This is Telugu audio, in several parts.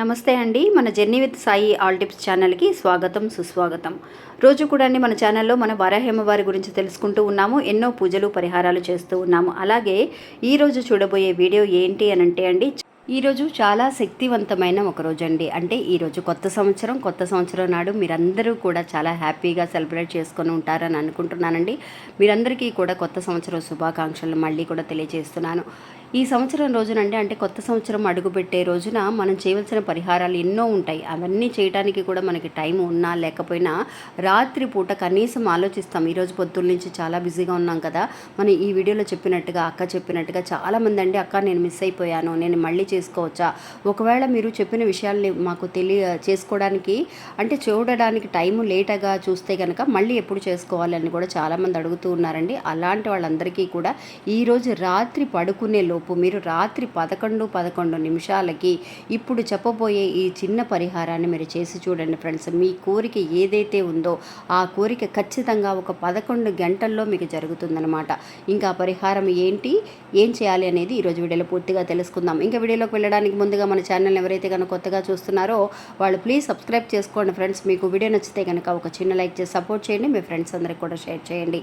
నమస్తే అండి. మన journey with Sai all tips ఛానల్కి స్వాగతం సుస్వాగతం. రోజు కూడా అండి మన ఛానల్లో మన వారాహేమవారి గురించి తెలుసుకుంటూ ఉన్నాము ఎన్నో పూజలు పరిహారాలు చేస్తూ ఉన్నాము. అలాగే ఈరోజు చూడబోయే వీడియో ఏంటి అని అంటే అండి ఈరోజు చాలా శక్తివంతమైన ఒక రోజు అండి. అంటే ఈరోజు కొత్త సంవత్సరం కొత్త సంవత్సరం నాడు మీరందరూ కూడా చాలా హ్యాపీగా సెలబ్రేట్ చేసుకొని ఉంటారని అనుకుంటున్నానండి. మీరందరికీ కూడా కొత్త సంవత్సరం శుభాకాంక్షలు మళ్ళీ కూడా తెలియజేస్తున్నాను. ఈ సంవత్సరం రోజునండి అంటే కొత్త సంవత్సరం అడుగుపెట్టే రోజున మనం చేయవలసిన పరిహారాలు ఎన్నో ఉంటాయి. అవన్నీ చేయడానికి కూడా మనకి టైం ఉన్నా లేకపోయినా రాత్రి పూట కనీసం ఆలోచిస్తాం. ఈరోజు పొద్దున్న నుంచి చాలా బిజీగా ఉన్నాం కదా. మనం ఈ వీడియోలో చెప్పినట్టుగా అక్క చెప్పినట్టుగా చాలామంది అండి అక్క నేను మిస్ అయిపోయాను నేను మళ్ళీ చేసుకోవచ్చా? ఒకవేళ మీరు చెప్పిన విషయాల్ని మాకు తెలియ చేసుకోవడానికి అంటే చూడడానికి టైం లేటగా చూస్తే కనుక మళ్ళీ ఎప్పుడు చేసుకోవాలని కూడా చాలామంది అడుగుతూ ఉన్నారండి. అలాంటి వాళ్ళందరికీ కూడా ఈరోజు రాత్రి పడుకునే లోపు మీరు రాత్రి పదకొండు పదకొండు నిమిషాలకి ఇప్పుడు చెప్పబోయే ఈ చిన్న పరిహారాన్ని మీరు చేసి చూడండి ఫ్రెండ్స్. మీ కోరిక ఏదైతే ఉందో ఆ కోరిక ఖచ్చితంగా ఒక పదకొండు గంటల్లో మీకు జరుగుతుందనమాట ఇంకా పరిహారం ఏంటి? ఏం చేయాలి అనేది ఈరోజు వీడియోలో పూర్తిగా తెలుసుకుందాం. ఇంకా వీడియోలోకి వెళ్ళడానికి ముందుగా మన ఛానల్ ఎవరైతే కనుక కొత్తగా చూస్తున్నారో వాళ్ళు ప్లీజ్ సబ్స్క్రైబ్ చేసుకోండి ఫ్రెండ్స్. మీకు వీడియో నచ్చితే కనుక ఒక చిన్న లైక్ చేసి సపోర్ట్ చేయండి. మీ ఫ్రెండ్స్ అందరికి కూడా షేర్ చేయండి.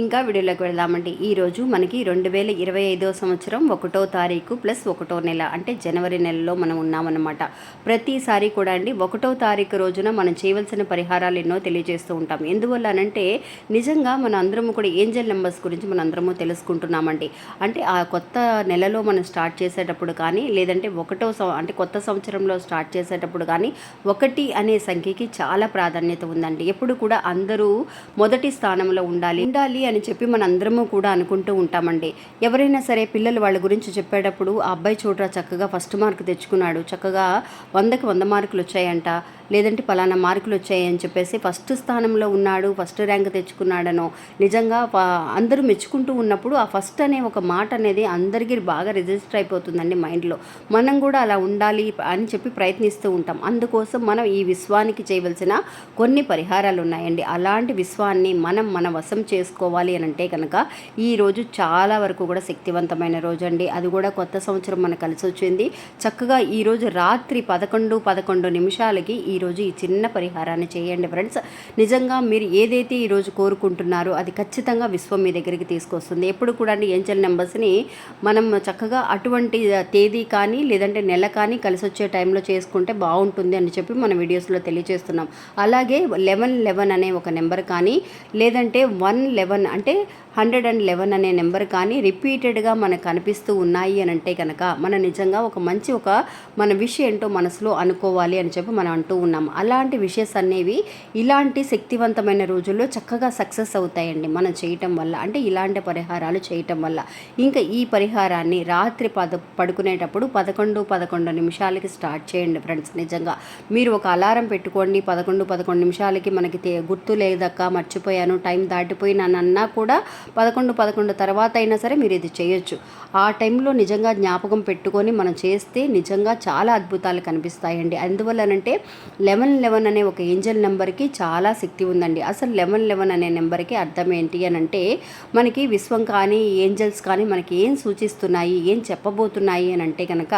ఇంకా వీడియోలోకి వెళ్దామండి. ఈరోజు మనకి రెండు వేల ఇరవై ఐదో సంవత్సరం ఒకటో తారీఖు ప్లస్ ఒకటో నెల అంటే జనవరి నెలలో మనం ఉన్నామన్నమాట. ప్రతిసారి కూడా అండి ఒకటో తారీఖు రోజున మనం చేయవలసిన పరిహారాలు ఎన్నో తెలియజేస్తూ ఉంటాం. ఎందువల్ల అనంటే నిజంగా మన అందరము కూడా ఏంజల్ నెంబర్స్ గురించి మన అందరము తెలుసుకుంటున్నామండి. అంటే ఆ కొత్త నెలలో మనం స్టార్ట్ చేసేటప్పుడు కానీ లేదంటే ఒకటో అంటే కొత్త సంవత్సరంలో స్టార్ట్ చేసేటప్పుడు కానీ ఒకటి అనే సంఖ్యకి చాలా ప్రాధాన్యత ఉందండి. ఎప్పుడు కూడా అందరూ మొదటి స్థానంలో ఉండాలి. ఉండాలి అని చెప్పి మనందరము కూడా అనుకుంటూ ఉంటామండి. ఎవరైనా సరే పిల్లలు వాళ్ళ గురించి చెప్పేటప్పుడు ఆ అబ్బాయి చూడరా చక్కగా ఫస్ట్ మార్క్ తెచ్చుకున్నాడు. చక్కగా వందకి వంద మార్కులు వచ్చాయంట. లేదంటే పలానా మార్కులు వచ్చాయి అని చెప్పేసి ఫస్ట్ స్థానంలో ఉన్నాడు ఫస్ట్ ర్యాంక్ తెచ్చుకున్నాడనో నిజంగా అందరూ మెచ్చుకుంటూ ఉన్నప్పుడు ఆ ఫస్ట్ అనే ఒక మాట అనేది అందరికీ బాగా రిజిస్టర్ అయిపోతుందండి మైండ్లో. మనం కూడా అలా ఉండాలి అని చెప్పి ప్రయత్నిస్తూ ఉంటాం. అందుకోసం మనం ఈ విశ్వానికి చేయవలసిన కొన్ని పరిహారాలు ఉన్నాయండి అలాంటి విశ్వాన్ని మనం మన వశం చేసుకోవాలి అని అంటే కనుక ఈ రోజు చాలా వరకు కూడా శక్తివంతమైన రోజు అండి. అది కూడా కొత్త సంవత్సరం మనకు కలిసి వచ్చింది. చక్కగా ఈరోజు రాత్రి పదకొండు పదకొండు నిమిషాలకి ఈ రోజు ఈ చిన్న పరిహారాన్ని చేయండి ఫ్రెండ్స్. నిజంగా మీరు ఏదైతే ఈ రోజు కోరుకుంటున్నారో అది ఖచ్చితంగా విశ్వం మీ దగ్గరికి తీసుకొస్తుంది. ఎప్పుడు కూడా అండి ఏంజల్ నెంబర్స్ని మనం చక్కగా అటువంటి తేదీ కానీ లేదంటే నెల కానీ కలిసి వచ్చే టైంలో చేసుకుంటే బాగుంటుంది అని చెప్పి మన వీడియోస్లో తెలియజేస్తున్నాం. అలాగే లెవెన్ లెవెన్ అనే ఒక నెంబర్ కానీ లేదంటే వన్ లెవెన్ అంటే హండ్రెడ్ అండ్ లెవెన్ అనే నెంబర్ కానీ రిపీటెడ్గా మనకు కనిపిస్తూ ఉన్నాయి అని అంటే కనుక మన నిజంగా ఒక మంచి ఒక మన విషయం ఏంటో మనసులో అనుకోవాలి అని చెప్పి మనం అంటూ ఉన్నాం. అలాంటి విషయస్ అనేవి ఇలాంటి శక్తివంతమైన రోజుల్లో చక్కగా సక్సెస్ అవుతాయండి మనం చేయటం వల్ల. అంటే ఇలాంటి పరిహారాలు చేయటం వల్ల. ఇంకా ఈ పరిహారాన్ని రాత్రి పద పడుకునేటప్పుడు పదకొండు పదకొండు నిమిషాలకి స్టార్ట్ చేయండి ఫ్రెండ్స్. నిజంగా మీరు ఒక అలారం పెట్టుకోండి. పదకొండు పదకొండు నిమిషాలకి మనకి గుర్తు లేదక్క మర్చిపోయాను టైం దాటిపోయినానన్నా కూడా పదకొండు పదకొండు తర్వాత అయినా సరే మీరు ఇది చేయొచ్చు. ఆ టైంలో నిజంగా జ్ఞాపకం పెట్టుకొని మనం చేస్తే నిజంగా చాలా అద్భుతాలు కనిపిస్తాయండి. అందువల్లనంటే లెవెన్ లెవెన్ అనే ఒక ఏంజల్ నెంబర్కి చాలా శక్తి ఉందండి. అసలు లెవెన్ లెవెన్ అనే నెంబర్కి అర్థం ఏంటి అని అంటే మనకి విశ్వం కానీ ఏంజల్స్ కానీ మనకి ఏం సూచిస్తున్నాయి ఏం చెప్పబోతున్నాయి అని అంటే కనుక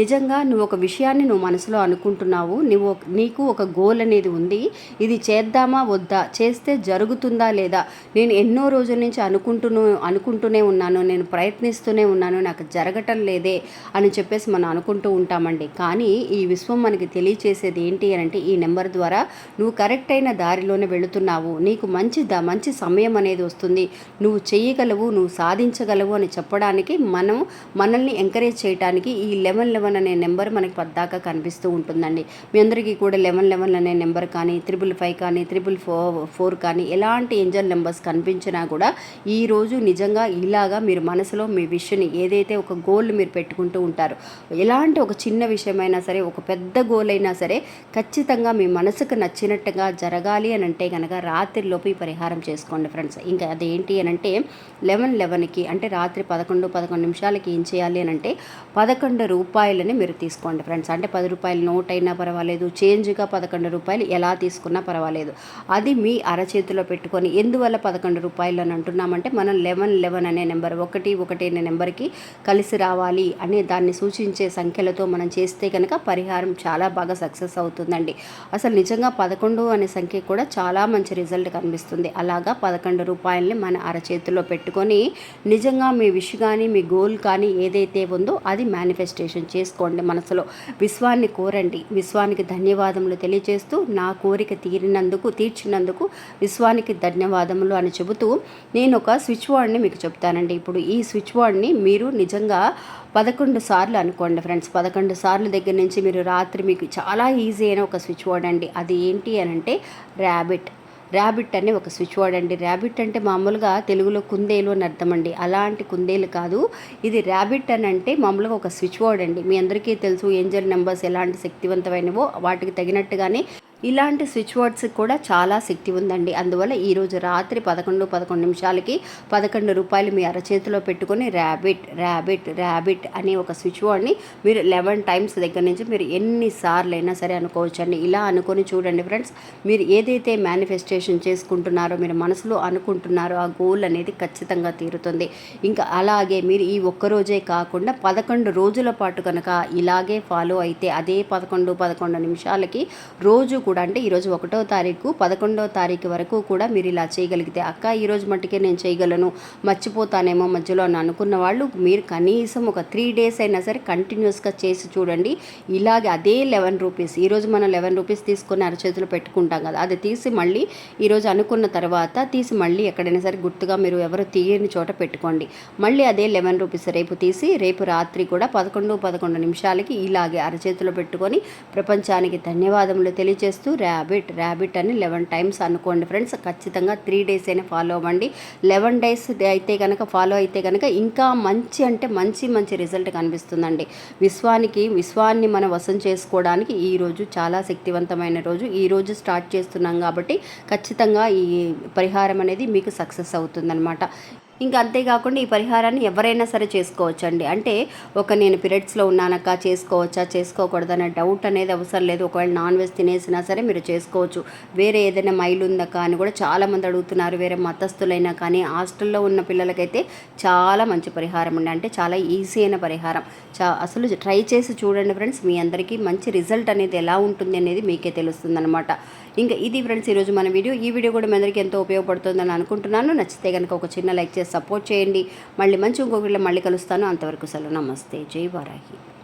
నిజంగా నువ్వు ఒక విషయాన్ని నువ్వు మనసులో అనుకుంటున్నావు నువ్వు నీకు ఒక గోల్ అనేది ఉంది ఇది చేద్దామా వద్దా చేస్తే జరుగుతుందా లేదా నేను ఎన్నో రోజుల నుంచి అనుకుంటూనే అనుకుంటూనే ఉన్నాను నేను ప్రయత్నిస్తూనే ఉన్నాను నాకు జరగటం లేదే అని చెప్పేసి మనం అనుకుంటూ ఉంటామండి. కానీ ఈ విశ్వం మనకి తెలియచేసేది ఏంటి అని అంటే ఈ నెంబర్ ద్వారా నువ్వు కరెక్ట్ అయిన దారిలోనే వెళుతున్నావు. నీకు మంచి ద మంచి సమయం అనేది వస్తుంది. నువ్వు చేయగలవు నువ్వు సాధించగలవు అని చెప్పడానికి మనం మనల్ని ఎంకరేజ్ చేయడానికి ఈ లెవెన్ లెవెన్ అనే నెంబర్ మనకి పద్దాకా కనిపిస్తూ ఉంటుందండి. మీ అందరికీ కూడా లెవెన్ లెవెన్ అనే నెంబర్ కానీ త్రిబుల్ ఫైవ్ కానీ త్రిబుల్ ఫోర్ ఫోర్ కానీ ఎలాంటి ఏంజల్ నెంబర్స్ కనిపించినా కూడా ఈరోజు నిజంగా ఇలాగా మీరు మనసులో మీ విషయని ఏదైతే ఒక గోల్ మీరు పెట్టుకుంటూ ఉంటారు ఎలాంటి ఒక చిన్న విషయమైనా సరే ఒక పెద్ద గోల్ అయినా సరే ఖచ్చితంగా మీ మనసుకు నచ్చినట్టుగా జరగాలి అని అంటే కనుక రాత్రిలోపు ఈ పరిహారం చేసుకోండి ఫ్రెండ్స్. ఇంకా అదేంటి అని అంటే లెవెన్ లెవెన్కి అంటే రాత్రి పదకొండు పదకొండు నిమిషాలకి ఏం చేయాలి అని అంటే పదకొండు రూపాయలని మీరు తీసుకోండి ఫ్రెండ్స్. అంటే పది రూపాయలు నోట్ అయినా పర్వాలేదు చేంజ్గా పదకొండు రూపాయలు ఎలా తీసుకున్నా పర్వాలేదు. అది మీ అరచేతిలో పెట్టుకొని ఎందువల్ల పదకొండు రూపాయలు అని అంటున్నామంటే మనం లెవెన్ లెవెన్ అనే నెంబర్ ఒకటి ఒకటి అనే నెంబర్కి కలిసి రావాలి అనే దాన్ని సూచించే సంఖ్యలతో మనం చేస్తే కనుక పరిహారం చాలా బాగా సక్సెస్ అవుతుంది. అవుతుందండి అసలు నిజంగా పదకొండు అనే సంఖ్య కూడా చాలా మంచి రిజల్ట్ కనిపిస్తుంది. అలాగా పదకొండు రూపాయలని మన అరచేతిలో పెట్టుకొని నిజంగా మీ విష్ కానీ మీ గోల్ కానీ ఏదైతే ఉందో అది మేనిఫెస్టేషన్ చేసుకోండి మనసులో. విశ్వాన్ని కోరండి. విశ్వానికి ధన్యవాదములు తెలియజేస్తూ నా కోరిక తీరినందుకు తీర్చినందుకు విశ్వానికి ధన్యవాదములు అని చెబుతూ నేను ఒక స్విచ్ బోర్డ్ని మీకు చెప్తానండి. ఇప్పుడు ఈ స్విచ్ బోర్డ్ని మీరు నిజంగా పదకొండు సార్లు అనుకోండి ఫ్రెండ్స్. పదకొండు సార్లు దగ్గర నుంచి మీరు రాత్రి మీకు చాలా ఈజీ అయిన ఒక స్విచ్ వర్డ్ అండి. అది ఏంటి అని అంటే ర్యాబిట్. ర్యాబిట్ అనే ఒక స్విచ్ వర్డ్ అండి. ర్యాబిట్ అంటే మామూలుగా తెలుగులో కుందేలు అని అర్థం అండి. అలాంటి కుందేలు కాదు. ఇది ర్యాబిట్ అని అంటే మామూలుగా ఒక స్విచ్ వర్డ్ అండి. మీ అందరికీ తెలుసు ఏంజల్ నెంబర్స్ ఎలాంటి శక్తివంతమైనవో వాటికి తగినట్టుగానే ఇలాంటి స్విచ్ వర్డ్స్ కూడా చాలా శక్తి ఉందండి. అందువల్ల ఈరోజు రాత్రి పదకొండు పదకొండు నిమిషాలకి పదకొండు రూపాయలు మీ అరచేతిలో పెట్టుకొని ర్యాబిట్ ర్యాబిట్ ర్యాబిట్ అనే ఒక స్విచ్ వర్డ్ని మీరు లెవెన్ టైమ్స్ దగ్గర నుంచి మీరు ఎన్నిసార్లు అయినా సరే అనుకోవచ్చండి. ఇలా అనుకొని చూడండి ఫ్రెండ్స్ మీరు ఏదైతే మేనిఫెస్టేషన్ చేసుకుంటున్నారో మీరు మనసులో అనుకుంటున్నారో ఆ గోల్ అనేది ఖచ్చితంగా తీరుతుంది. ఇంకా అలాగే మీరు ఈ ఒక్కరోజే కాకుండా పదకొండు రోజుల పాటు కనుక ఇలాగే ఫాలో అయితే అదే పదకొండు పదకొండు నిమిషాలకి రోజు కూడా అంటే ఈరోజు ఒకటో తారీఖు పదకొండవ తారీఖు వరకు కూడా మీరు ఇలా చేయగలిగితే అక్క ఈరోజు మట్టుకే నేను చేయగలను మర్చిపోతానేమో మధ్యలో అని అనుకున్న వాళ్ళు మీరు కనీసం ఒక త్రీ డేస్ అయినా సరే కంటిన్యూస్గా చేసి చూడండి. ఇలాగే అదే లెవెన్ రూపీస్ ఈరోజు మనం లెవెన్ రూపీస్ తీసుకొని అరచేతిలో పెట్టుకుంటాం కదా అది తీసి మళ్ళీ ఈరోజు అనుకున్న తర్వాత తీసి మళ్ళీ ఎక్కడైనా సరే గుర్తుగా మీరు ఎవరు తీయని చోట పెట్టుకోండి. మళ్ళీ అదే లెవెన్ రూపీస్ రేపు తీసి రేపు రాత్రి కూడా పదకొండు పదకొండు నిమిషాలకి ఇలాగే అరచేతిలో పెట్టుకొని ప్రపంచానికి ధన్యవాదములు తెలియజేస్తూ ర్యాబిట్ ర్యాబిట్ అని లెవెన్ టైమ్స్ అనుకోండి ఫ్రెండ్స్ ఖచ్చితంగా త్రీ డేస్ అయినా ఫాలో అవ్వండి. లెవెన్ డేస్ అయితే కనుక ఫాలో అయితే కనుక ఇంకా మంచి అంటే మంచి మంచి రిజల్ట్ కనిపిస్తుందండి. విశ్వానికి విశ్వాన్ని మనం వశం చేసుకోవడానికి ఈ రోజు చాలా శక్తివంతమైన రోజు. ఈ రోజు స్టార్ట్ చేస్తున్నాం కాబట్టి ఖచ్చితంగా ఈ పరిహారం అనేది మీకు సక్సెస్ అవుతుందన్నమాట. ఇంకా అంతేకాకుండా ఈ పరిహారాన్ని ఎవరైనా సరే చేసుకోవచ్చండి. అంటే ఒక నేను పీరియడ్స్లో ఉన్నానక్క చేసుకోవచ్చా చేసుకోకూడదనే డౌట్ అనేది అవసరం లేదు. ఒకవేళ నాన్ వెజ్ తినేసినా సరే మీరు చేసుకోవచ్చు. వేరే ఏదైనా మైలు ఉందక్క అని కూడా చాలామంది అడుగుతున్నారు. వేరే మతస్థులైనా కానీ హాస్టల్లో ఉన్న పిల్లలకైతే చాలా మంచి పరిహారం అండి అంటే చాలా ఈజీ అయిన పరిహారం. చా అసలు ట్రై చేసి చూడండి ఫ్రెండ్స్. మీ అందరికీ మంచి రిజల్ట్ అనేది ఎలా ఉంటుంది అనేది మీకే తెలుస్తుంది ఇంకా ఇది ఫ్రెండ్స్ ఈరోజు మన వీడియో. ఈ వీడియో కూడా మీ అందరికీ ఎంతో ఉపయోగపడుతుందని అనుకుంటున్నాను. నచ్చితే కనుక ఒక చిన్న లైక్ చేసి సపోర్ట్ చేయండి. మళ్ళీ మంచి ఇంకొకరిలో మళ్ళీ కలుస్తాను. అంతవరకు సెలవు. నమస్తే. జై వారాహి.